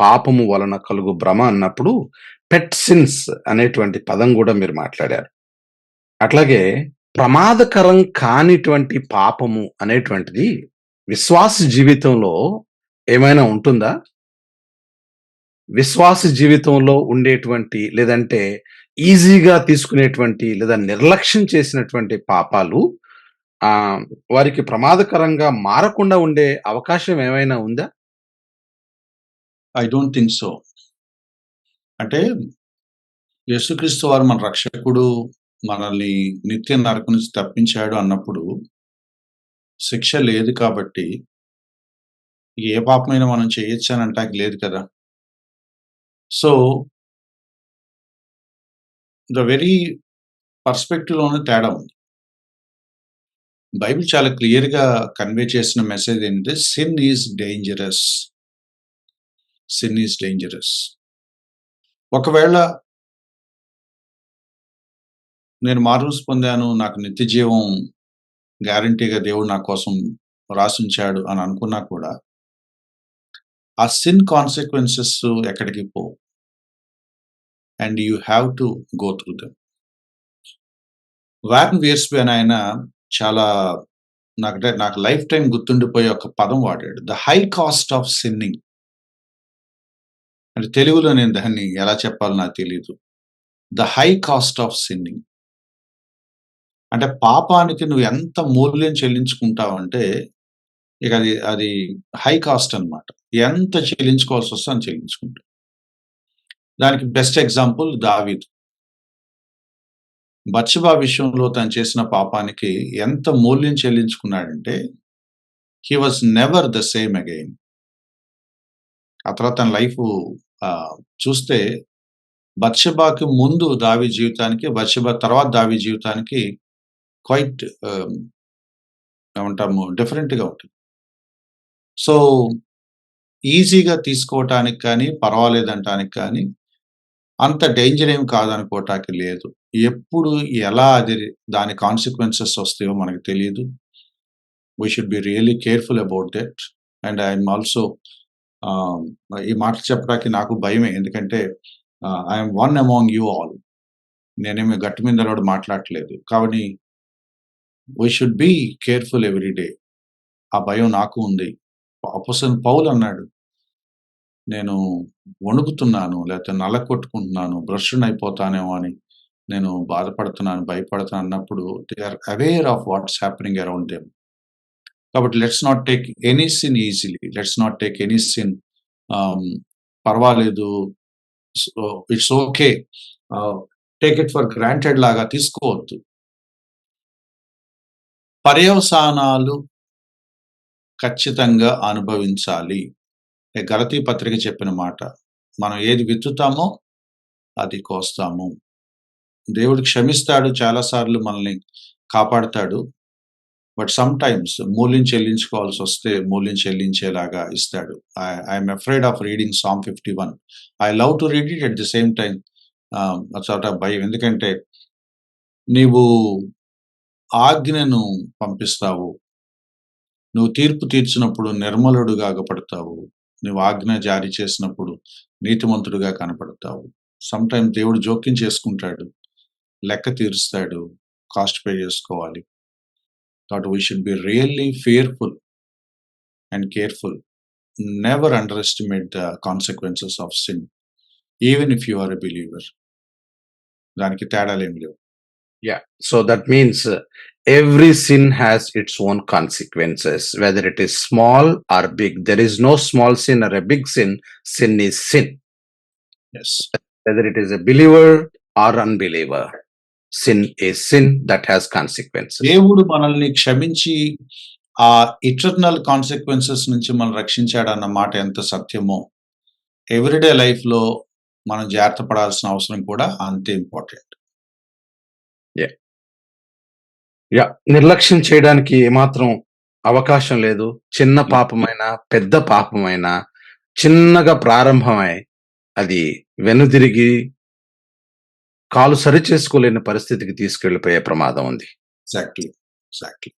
పాపము వలన కలుగు భ్రమ అన్నప్పుడు పెట్సిన్స్ అనేటువంటి పదం కూడా మీరు మాట్లాడారు. అట్లాగే ప్రమాదకరం కానిటువంటి పాపము అనేటువంటిది విశ్వాస జీవితంలో ఏమైనా ఉంటుందా? విశ్వాస జీవితంలో ఉండేటువంటి లేదంటే ఈజీగా తీసుకునేటువంటి లేదా నిర్లక్ష్యం చేసినటువంటి పాపాలు వారికి ప్రమాదకరంగా మారకుండా ఉండే అవకాశం ఏమైనా ఉందా? I don't think so. అంటే యేసుక్రీస్తు వారు మన రక్షకుడు. మనల్ని నిత్య నరకం నుంచి తప్పించాడు అన్నప్పుడు శిక్ష లేదు కాబట్టి ఏ పాపమైనా మనం చేయొచ్చు అని అంటానికి లేదు కదా! సో ద వెరీ పర్స్పెక్టివ్‌లోనే తేడా ఉంది. బైబిల్ చాలా క్లియర్‌గా కన్వే చేసిన మెసేజ్ ఏంటంటే sin is dangerous. Sin is dangerous. ఒకవేళ నేను మారుమనసు పొందాను. నాకు నిత్య జీవం గ్యారంటీగా దేవుడు నా కోసం రాసుంచాడు అని అనుకున్నా కూడా ఆ సిన్ కాన్సిక్వెన్సెస్ ఎక్కడికి పోవు. And you have to go through them. Van Wiersbe అని ఆయన చాలా నాకంటే నాకు లైఫ్ టైం గుర్తుండిపోయే ఒక పదం వాడాడు. The high cost of sinning. అంటే తెలుగులో నేను దాన్ని ఎలా చెప్పాలో నాకు తెలియదు the high cost of sinning. అంటే పాపానికి నువ్వు ఎంత మూల్యం చెల్లించుకుంటావంటే ఇక అది అది హై కాస్ట్ అన్నమాట. ఎంత చెల్లించుకోవాల్సి వస్తే అని చెల్లించుకుంటావు. దానికి బెస్ట్ ఎగ్జాంపుల్ దావీదు. బత్షెబా విషయంలో తను చేసిన పాపానికి ఎంత మూల్యం చెల్లించుకున్నాడంటే he was never the same again. ఆ తర్వాత తన లైఫ్ చూస్తే బత్షబాకి ముందు దావి జీవితానికి, బత్షబా తర్వాత దావి జీవితానికి క్వైట్ ఏమంటాము డిఫరెంట్‌గా ఉంటుంది. సో ఈజీగా తీసుకోవటానికి కానీ, పర్వాలేదంటానికి కానీ అంత డేంజర్ ఏం కాదనుకోవటానికి లేదు. ఎప్పుడు ఎలా అది దాని కాన్సిక్వెన్సెస్ వస్తాయో మనకు తెలియదు we should be really careful about that. And I'm also ఈ మాటలు చెప్పడానికి నాకు భయమే. ఎందుకంటే I'm I one among you all. నేనేమి గట్టు మీద వాడు మాట్లాడట్లేదు. కాబట్టి we should be careful every day. ఆ భయం నాకు ఉంది. అపోసన్ పౌల్ అన్నాడు. నేను వణుకుతున్నాను. లేకపోతే నలగొట్టుకుంటున్నాను. అయిపోతానేమో అని నేను బాధపడుతున్నాను, భయపడుతున్నాను అన్నప్పుడు they are aware of what's happening around them. కాబట్టి let's not take any sin easily. Let's not take any sin పర్వాలేదు. It's okay. Take it for granted లాగా తీసుకోవద్దు. పర్యవసానాలు ఖచ్చితంగా అనుభవించాలి. గలతీ పత్రిక చెప్పిన మాట. మనం ఏది విత్తుతామో అది కోస్తాము. దేవుడు క్షమిస్తాడు. చాలా సార్లు మనల్ని కాపాడుతాడు. బట్ సమ్ టైమ్స్ మూల్యం చెల్లించుకోవాల్సి వస్తే మూల్యం చెల్లించేలాగా ఇస్తాడు. I'm afraid of reading Psalm 51. I love to read it at the same time చోట భయం. ఎందుకంటే నీవు ఆజ్ఞను పంపిస్తావు. నువ్వు తీర్పు తీర్చినప్పుడు నిర్మలుడుగా అగపడతావు. నువ్వు ఆజ్ఞ జారీ చేసినప్పుడు నీతిమంతుడుగా కనపడతావు. సమ్ టైమ్ దేవుడు జోక్యం చేసుకుంటాడు. లెక్క తీరుస్తాడు. కాస్ట్ పే చేసుకోవాలి. కాబట్టి we should be really fearful and careful. Never underestimate the consequences of sin. Even if you are a believer. దానికి తేడాలేమి లేవు. Yeah! So that means every sin has its own consequences, whether it is small or big. There is no small sin or a big sin. Sin is sin. Yes. Whether it is a believer or unbeliever. Sin is sin that has consequences. దేవుడు మనల్ని క్షమించి ఆ eternal consequences నుంచి మనల్ని రక్షించాడన్న మాట ఎంత సత్యమో everyday లైఫ్‌లో మనం జాగ్రత్త పడాల్సిన అవసరం కూడా అంతే ఇంపార్టెంట్. యాహ్! నిర్లక్ష్యం చేయడానికి ఏమాత్రం అవకాశం లేదు. చిన్న పాపమైనా, పెద్ద పాపమైనా చిన్నగా ప్రారంభమై అది వెనుదిరిగి కాలు సరిచేసుకోలేని పరిస్థితికి తీసుకెళ్ళిపోయే ప్రమాదం ఉంది. ఎగ్జాక్ట్‌లీ. ఎగ్జాక్ట్‌లీ.